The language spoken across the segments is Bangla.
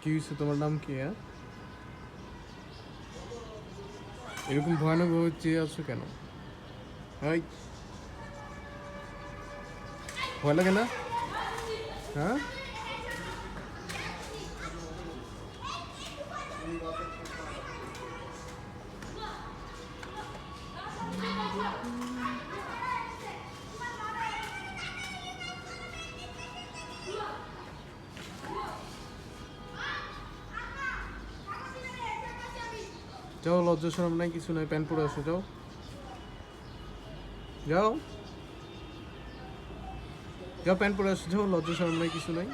কি হয়েছে? তোমার নাম কি হ্যাঁ? এরকম ভয়ানক ভাবে চেয়ে আছো কেন? হাই ভয় লাগে না? হ্যাঁ? যাও লজ্জা সরম নাই কিছু নাই প্যান্ট পরে আসো যাও। যাও। যাও প্যান্ট পরে আসো যাও লজ্জা সরম নাই কিছু নাই।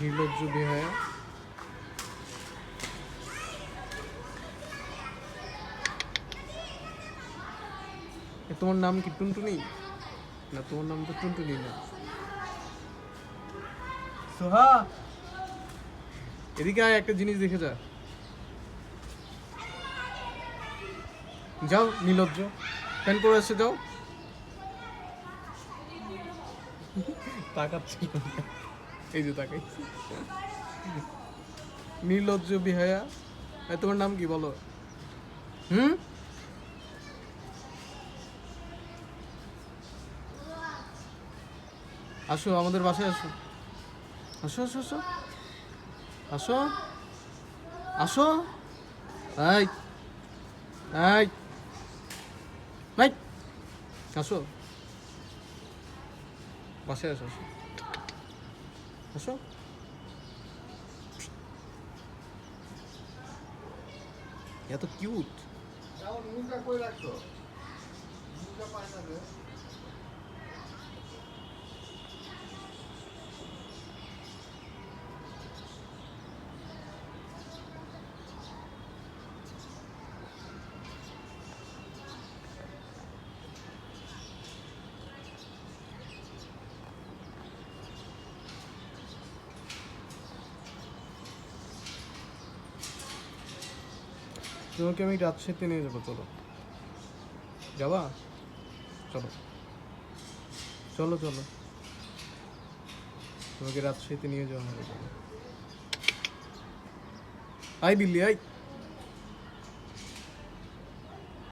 নির্লজ্জ বেহায়া। তোমার নাম কি টুনটুনি? না তোমার নাম তো টুনটুনি না। সোহা! এদিকে একটা জিনিস দেখে যা। যাও, নীলজ্জ। প্যান্ট করে আসছে যাও। এই যে তাকাই। নীলজ্জ বিহায়া। তোমার নাম কি বলো? হুম? আসো, আমাদের বাসায় আসো। আসো আসো আসো। আসো। আসো। এই। এই। এই আসো বাসায় আসো আসো আসো এত কিউট এখন মুখটা কই রাখছো মুখটা পায় না তোমাকে আমি রাত সেতে নিয়ে যাব, চলো। যাবা? চলো। চলো চলো। তোমাকে রাজশাহীতে নিয়ে যাওয়া হবে আই দিল্লি আই